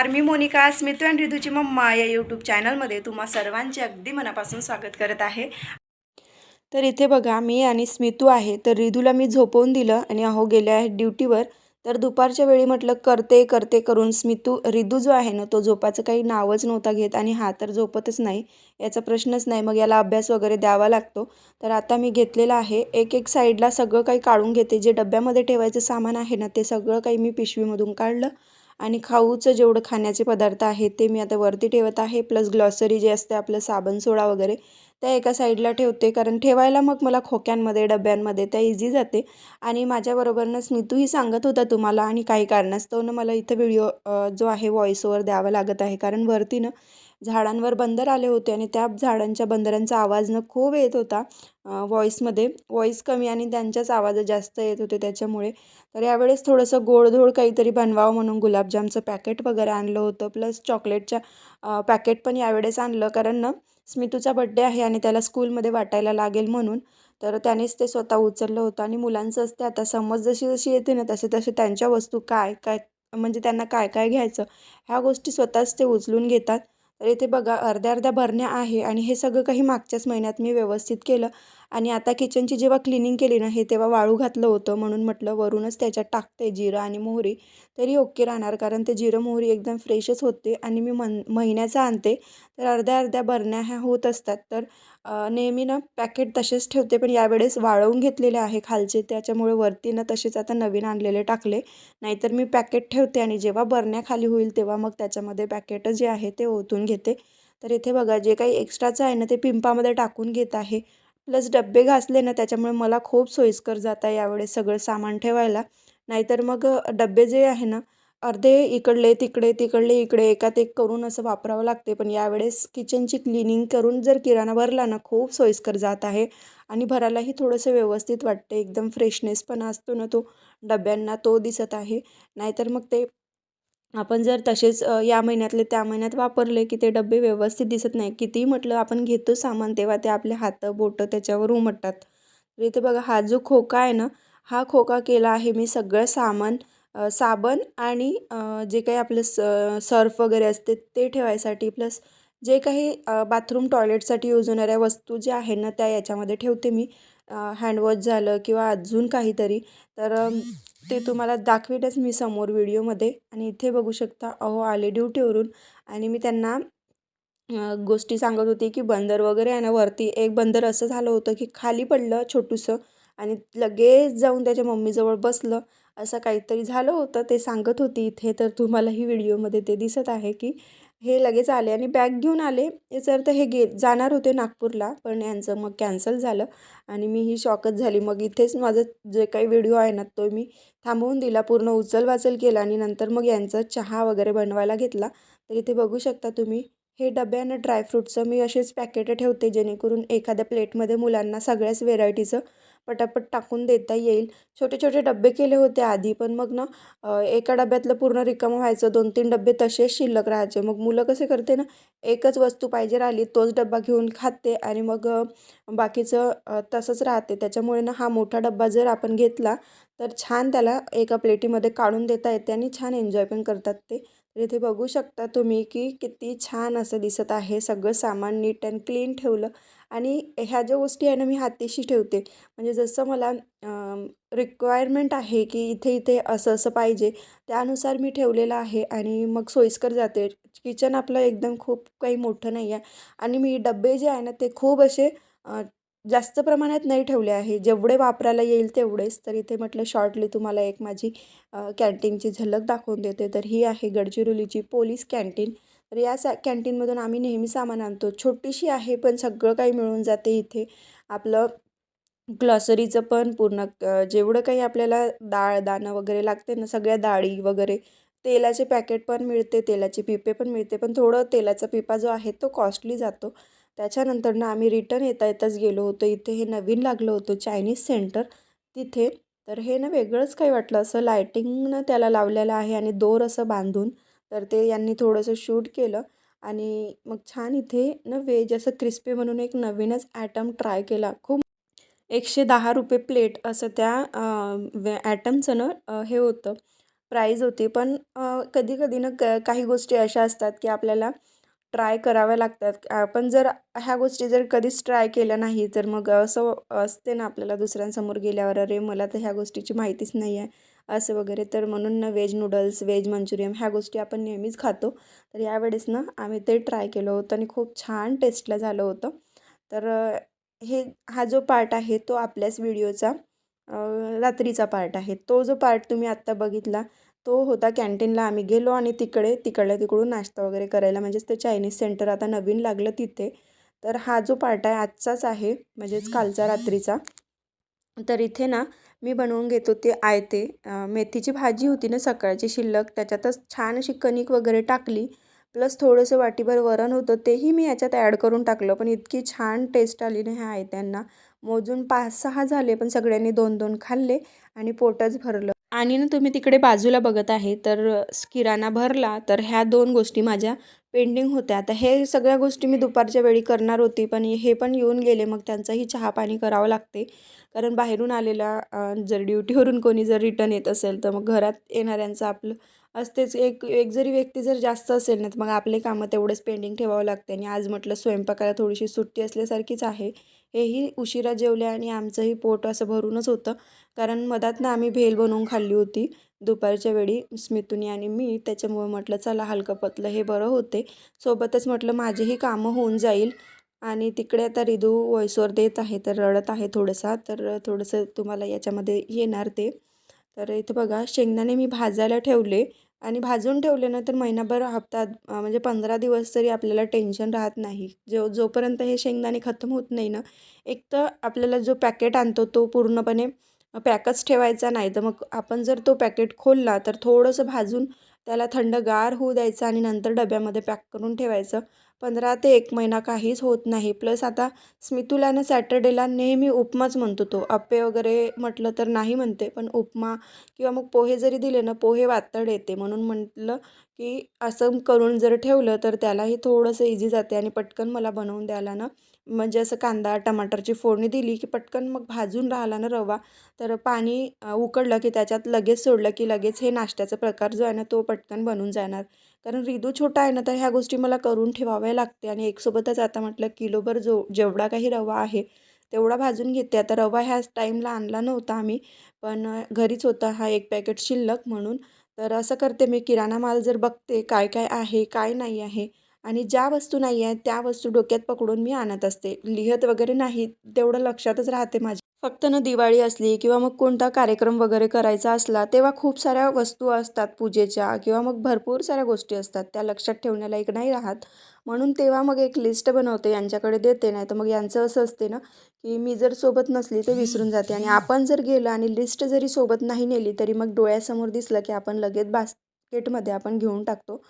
नमस्कार मी मोनिका स्मितू अँड रिधूची मम्मा या यूट्यूब चॅनलमध्ये तुम्हा सर्वांचे अगदी मनापासून स्वागत करत आहे. तर इथे बघा मी आणि स्मितू आहे तर रिधूला मी झोपवून दिलं आणि अहो गेले आहेत ड्युटीवर तर दुपारच्या वेळी म्हटलं करते करते करून स्मितू रिधू जो आहे ना तो झोपाचं काही नावच नव्हता घेत आणि हा तर झोपतच नाही याचा प्रश्नच नाही मग याला अभ्यास वगैरे द्यावा लागतो. तर आता मी घेतलेला आहे एक एक साईडला सगळं काही काढून घेते जे डब्यामध्ये ठेवायचं सामान आहे ना ते सगळं काही मी पिशवीमधून काढलं. आणि खाऊचं जेवढं खाण्याचे पदार्थ आहेत ते मी आता वरती ठेवत आहे प्लस ग्लॉसरी जे असते आपलं साबण सोडा वगैरे त्या एका साईडला ठेवते. कारण ठेवायला मग मला खोक्यांमध्ये डब्यांमध्ये त्या इझी जाते. आणि माझ्याबरोबरनं स्मितूही सांगत होता तुम्हाला आणि काही कारणास्तव मला इथं व्हिडिओ जो आहे व्हॉइस ओवर द्यावा लागत आहे. कारण वरती ना झाडांवर बंदर आले होते आणि त्या झाडांच्या बंदरांचा आवाज न खूप येत होता व्हॉईसमध्ये व्हॉईस कमी आणि त्यांच्याच आवाज जास्त येत होते त्याच्यामुळे. तर यावेळेस थोडंसं गोडधोड काहीतरी बनवावं म्हणून गुलाबजामचं पॅकेट वगैरे आणलं होतं. प्लस चॉकलेटच्या पॅकेट पण यावेळेस आणलं. कारण ना स्मितूचा बड्डे आहे आणि त्याला स्कूलमध्ये वाटायला लागेल म्हणून. तर त्यानेच ते स्वतः उचललं होतं. आणि मुलांचं असते आता समज जशी जशी येते ना तसे तसे त्यांच्या वस्तू काय काय म्हणजे त्यांना काय काय घ्यायचं ह्या गोष्टी स्वतःच ते उचलून घेतात. तर इथे बघा अर्ध्या अर्ध्या भरण्या आहे आणि हे सगळं काही मागच्याच महिन्यात मी व्यवस्थित केलं. आणि आता किचनची जेव्हा क्लिनिंग केली ना हे तेव्हा वाळू घातलं होतं. म्हणून म्हटलं वरूनच त्याच्यात टाकते जिरं आणि मोहरी. तरी ओके राहणार कारण ते जिरं मोहरी एकदम फ्रेशच होते आणि मी मन महिन्याचा आणते. तर अर्ध्या अर्ध्या बरण्या ह्या होत असतात. तर नेहमी ना पॅकेट तसेच ठेवते पण यावेळेस वाळवून घेतलेले आहे खालचे. त्याच्यामुळे वरती ना तसेच आता नवीन आणलेले टाकले. नाहीतर मी पॅकेट ठेवते आणि जेव्हा बरण्या खाली होईल तेव्हा मग त्याच्यामध्ये पॅकेट जे आहे ते ओतून घेते. तर इथे बघा जे काही एक्स्ट्राचं आहे ना ते पिंपामध्ये टाकून घेत आहे. प्लस डब्बे घासले ना त्याच्यामुळे मला खूप सोयीस्कर जात आहे यावेळेस सगळं सामान ठेवायला. नाहीतर मग डब्बे जे आहे ना अर्धे इकडले तिकडे तिकडले इकडे एकात एक करून असं वापरावं लागते. पण यावेळेस किचनची क्लिनिंग करून जर किराणा भरला ना खूप सोयीस्कर जात आहे. आणि भरायलाही थोडंसं व्यवस्थित वाटते. एकदम फ्रेशनेस पण असतो ना तो डब्यांना तो दिसत आहे. नाहीतर मग ते आपण जर तसेच या महिन्यातले त्या महिन्यात वापरले की ते डबे व्यवस्थित दिसत नाही कितीही म्हटलं आपण घेतो सामान तेव्हा ते आपले हातं बोटं त्याच्यावर उमटतात. तर इथे बघा हा जो खोका आहे ना हा खोका केला आहे मी सगळं सामान साबण आणि जे काही आपलं स सर्फ वगैरे असते ते ठेवायसाठी प्लस जे काही बाथरूम टॉयलेटसाठी यूज होणाऱ्या वस्तू ज्या आहे ना त्या याच्यामध्ये ठेवते मी. हँडवॉश झालं किंवा अजून काहीतरी. तर ते तुम्हाला दाखवेलच मी समोर व्हिडिओमध्ये. आणि इथे बघू शकता अहो आले ड्युटीवरून आणि मी त्यांना गोष्टी सांगत होती की बंदर वगैरे आहे ना वरती एक बंदर असं झालं होतं की खाली पडलं छोटूसं. आणि लगेच जाऊन त्याच्या मम्मीजवळ बसलं. असं काहीतरी झालं होतं ते सांगत होती इथे. तर तुम्हालाही व्हिडिओमध्ये ते दिसत आहे की हे लगेच आले आणि बॅग घेऊन आले. याचा अर्थ हे गे जाणार होते नागपूरला पण यांचं मग कॅन्सल झालं आणि मी ही शॉकच झाली. मग इथेच माझं जे काही व्हिडिओ आहे ना तो मी थांबवून दिला पूर्ण उचल वाचल केला आणि नंतर मग यांचा चहा वगैरे बनवायला घेतला. तर इथे बघू शकता तुम्ही हे डब्यानं ड्रायफ्रूटचं मी असेच पॅकेटं ठेवते जेणेकरून एखाद्या प्लेटमध्ये मुलांना सगळ्याच व्हेरायटीचं पटापट टाकून देता येईल. छोटे छोटे डबे केले होते आधी पण मग ना एका डब्यातलं पूर्ण रिकामं व्हायचं. दोन तीन डबे तसेच शिल्लक राहायचे. मग मुलं कसे करते ना एकच वस्तू पाहिजे राहिली तोच डब्बा घेऊन खाते आणि मग बाकीचं तसंच राहते. त्याच्यामुळे ना हा मोठा डब्बा जर आपण घेतला तर छान त्याला एका प्लेटीमध्ये काढून देता येते आणि छान एन्जॉय पण करतात ते. तर इथे बघू शकता तुम्ही की किती छान असं दिसत आहे. सगळं सामान नीट अँड क्लीन ठेवलं. आणि ह्या ज्या गोष्टी आहे ना मी हातीशी ठेवते. म्हणजे जसं मला रिक्वायरमेंट आहे की इथे इथे असं असं पाहिजे त्यानुसार मी ठेवलेलं आहे आणि मग सोयीस्कर जाते. किचन आपलं एकदम खूप काही मोठं नाही आहे. आणि मी डबे जे आहे ना ते खूप असे जास्त प्रमाणात नाही ठेवले आहे. जेवढे वापरायला येईल तेवढेच. तर इथे म्हटलं शॉर्टली तुम्हाला एक माझी कॅन्टीनची झलक दाखवून देते. तर ही आहे गडचिरोलीची पोलीस कॅन्टीन रिया या सा कॅन्टीनमधून आम्ही नेहमी सामान आणतो. छोटीशी आहे पण सगळं काही मिळून जाते इथे. आपलं ग्लॉसरीचं पण पूर्ण जेवढं काही आपल्याला डाळ दाणं वगैरे लागते ना सगळ्या डाळी वगैरे तेलाचे पॅकेट पण मिळते तेलाचे पिपे पण मिळते पण थोडं तेलाचा पिपा जो आहे तो कॉस्टली जातो. त्याच्यानंतर ना आम्ही रिटर्न येता येताच गेलो होतो. इथे हे नवीन लागलं होतं चायनीज सेंटर तिथे. तर हे ना वेगळंच काही वाटलं. असं लायटिंगनं त्याला लावलेलं आहे आणि दोर असं बांधून तर ते यांनी थोडंसं शूट केलं आणि मग छान इथे न वेज असं क्रिस्पी म्हणून एक नवीनच ॲटम ट्राय केला. खूप एकशे दहा रुपये प्लेट असं त्या ॲटमचं ना हे होतं. प्राईज होती. पण कधी कधी ना क काही गोष्टी अशा असतात की आपल्याला ट्राय कराव्या लागतात. आपण जर ह्या गोष्टी जर कधीच ट्राय केल्या नाही तर मग असं असते ना आपल्याला दुसऱ्यांसमोर गेल्यावर अरे मला तर ह्या गोष्टीची माहितीच नाही आहे असं वगैरे. तर म्हणून ना व्हेज नूडल्स व्हेज मंचुरियन ह्या गोष्टी आपण नेहमीच खातो. तर यावेळेस ना आम्ही ते ट्राय केलं होतं आणि खूप छान टेस्टला झालं होतं. तर हे हा जो पार्ट आहे तो आपल्याच व्हिडिओचा रात्रीचा पार्ट आहे. तो जो पार्ट तुम्ही आत्ता बघितला तो होता कॅन्टीनला आम्ही गेलो आणि तिकडे तिकडल्या तिकडून नाश्ता वगैरे करायला. म्हणजेच ते चायनीज सेंटर आता नवीन लागलं तिथे. तर हा जो पार्ट आहे आजचाच आहे म्हणजेच कालचा रात्रीचा. तर इथे ना मी बनवून घेत होते आयते. मेथीची भाजी होती ना सकाळची शिल्लक त्याच्यातच छान अशी कणिक वगैरे टाकली. प्लस थोडंसं वाटीभर वरण होतं तेही मी याच्यात ॲड करून टाकलं. पण इतकी छान टेस्ट आली ना ह्या आयत्यांना. मोजून पाच सहा झाले पण सगळ्यांनी दोन दोन खाल्ले आणि पोटच भरलं. आणि ना तुम्ही तिकडे बाजूला बघत आहे तर किराणा भरला तर ह्या दोन गोष्टी माझ्या पेंडिंग होत्या. आता हे सगळ्या गोष्टी मी दुपारच्या वेळी करणार होती पण हे पण येऊन गेले मग त्यांचाही चहा पाणी करावं लागते. कारण बाहेरून आलेला जर ड्युटीवरून कोणी जर रिटर्न येत असेल तर मग घरात येणाऱ्यांचं आपलं असतेच. एक एक जरी व्यक्ती जर जास्त असेल ना तर मग आपले कामं तेवढेच पेंडिंग ठेवावं लागते. आणि आज म्हटलं स्वयंपाकाला थोडीशी सुट्टी असल्यासारखीच आहे हेही उशिरा जेवले आणि आमचंही पोट असं भरूनच होतं. कारण मधात ना आम्ही भेल बनवून खाल्ली होती. दुपारच्या वेळी स्मितुनी आणि मी त्याच्यामुळे म्हटलं चला हलकं पतलं हे बरं होते. सोबतच म्हटलं माझेही कामं होऊन जाईल. आणि तिकडे आता रिदू वॉइसवर देत आहे तर रडत आहे थोडंसा. तर थोडंसं तुम्हाला याच्यामध्ये येणार ते. तर इथं बघा शेंगदाणे मी भाजायला ठेवले. आणि भाजून ठेवले ना तर महिनाभर हप्ता म्हणजे पंधरा दिवस तरी आपल्याला टेन्शन राहत नाही. जो जोपर्यंत हे शेंगदाणे खतम होत नाही ना एक तर आपल्याला जो पॅकेट आणतो तो पूर्णपणे पॅकच ठेवायचा नाही. तर मग आपण जर तो पॅकेट खोलला तर थोडंसं भाजून त्याला थंडगार होऊ द्यायचं आणि नंतर डब्यामध्ये पॅक करून ठेवायचं. पंधरा ते एक महिना काहीच होत नाही. प्लस आता स्मितूला ना सॅटर्डेला नेहमी उपमाच म्हणतो तो. अप्पे वगैरे म्हटलं तर नाही म्हणते पण उपमा किंवा मग पोहे जरी दिले ना पोहे वातड येते. म्हणून म्हटलं की असं करून जर ठेवलं तर त्यालाही थोडंसं इझी जाते. आणि पटकन मला बनवून द्यायला ना म्हणजे असं कांदा टमाटरची फोडणी दिली की पटकन मग भाजून राहिला ना रवा तर पाणी उकडलं की त्याच्यात लगेच सोडलं की लगेच हे नाश्त्याचा प्रकार जो आहे ना तो पटकन बनून जाणार. कारण रिदू छोटा आहे ना तर ह्या गोष्टी मला करून ठेवाव्या लागते. आणि एकसोबतच आता म्हटलं किलोभर जो जेवढा काही रवा आहे तेवढा भाजून घेते. आता रवा ह्याच टाईमला आणला नव्हता आम्ही पण घरीच होता हा एक पॅकेट शिल्लक म्हणून. तर असं करते मी किराणा माल जर बघते काय काय आहे काय नाही आहे आणि ज्या वस्तू नाही आहेत त्या वस्तू डोक्यात पकडून मी आणत असते. लिहत वगैरे नाही तेवढं लक्षातच राहते माझ्या. फक्त ना दिवाळी असली किंवा मग कोणता कार्यक्रम वगैरे करायचा असला तेव्हा खूप साऱ्या वस्तू असतात पूजेच्या किंवा मग भरपूर साऱ्या गोष्टी असतात. त्या लक्षात ठेवण्याला एक नाही राहत. म्हणून तेव्हा मग एक लिस्ट बनवते यांच्याकडे देते नाही तर मग यांचं असं असते ना की मी जर सोबत नसली तर विसरून जाते. आणि आपण जर गेलं आणि लिस्ट जरी सोबत नाही नेली तरी मग डोळ्यासमोर दिसलं की आपण लगेच बास्केटमध्ये आपण घेऊन टाकतो.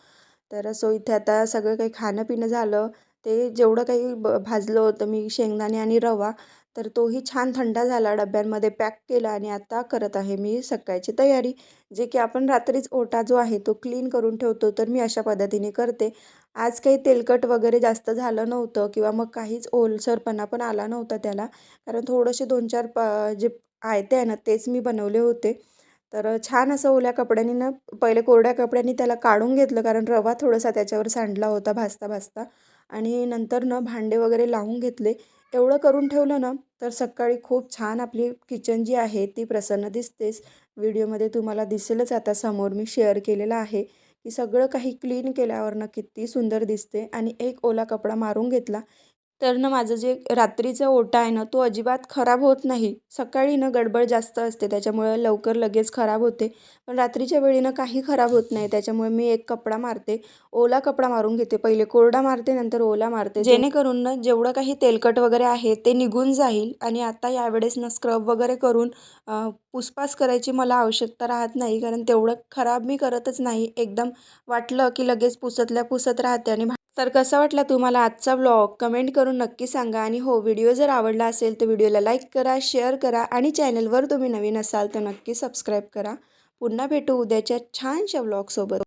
तर सो इथे आता सगळं काही खाणं पिणं झालं. ते जेवढं काही ब भाजलं होतं मी शेंगदाणे आणि रवा तर तोही छान थंडा झाला डब्यांमध्ये पॅक केला आणि आता करत आहे मी सकाळची तयारी जे की आपण रात्रीच ओटा जो आहे तो क्लीन करून ठेवतो तर मी अशा पद्धतीने करते. आज काही तेलकट वगैरे जास्त झालं नव्हतं किंवा मग काहीच ओलसरपणा पण आला नव्हता त्याला कारण थोडेसे दोन चार प जे आयते आहे ना तेच मी बनवले होते. तर छान असं ओल्या कपड्यांनी ना पहिले कोरड्या कपड्यांनी त्याला काढून घेतलं कारण रवा थोडासा त्याच्यावर सांडला होता भाजता भाजता आणि नंतर ना भांडे वगैरे लावून घेतले. एवढं करून ठेवलं ना तर सकाळी खूप छान आपली किचन जी आहे ती प्रसन्न दिसतेच. व्हिडिओमध्ये तुम्हाला दिसेलच आता समोर मी शेअर केलेलं आहे की सगळं काही क्लीन केल्यावरनं किती सुंदर दिसते. आणि एक ओला कपडा मारून घेतला तर ना माझं जे रात्रीचा ओटा आहे ना तो अजिबात खराब होत नाही. सकाळी ना गडबड जास्त असते त्याच्यामुळे लवकर लगेच खराब होते. पण रात्रीच्या वेळी ना काही खराब होत नाही त्याच्यामुळे मी एक कपडा मारते. ओला कपडा मारून घेते पहिले कोरडा मारते नंतर ओला मारते. जेणेकरून ना जेवढं काही तेलकट वगैरे आहे ते निघून जाईल. आणि आता यावेळेस ना स्क्रब वगैरे करून पुसपास करायची मला आवश्यकता राहत नाही. कारण तेवढं खराब मी करतच नाही. एकदम वाटलं की लगेच पुसतल्या पुसत राहते आणि तर कसा वाटला तुम्हाला आजचा व्लॉग कमेंट करून नक्की सांगा आणि हो व्हिडिओ जर आवडला असेल तर व्हिडिओला लाईक करा शेअर करा आणि चॅनलवर तुम्ही नवीन असाल तर नक्की सबस्क्राईब करा. पुन्हा भेटू उद्याच्या छानशा व्लॉगसोबत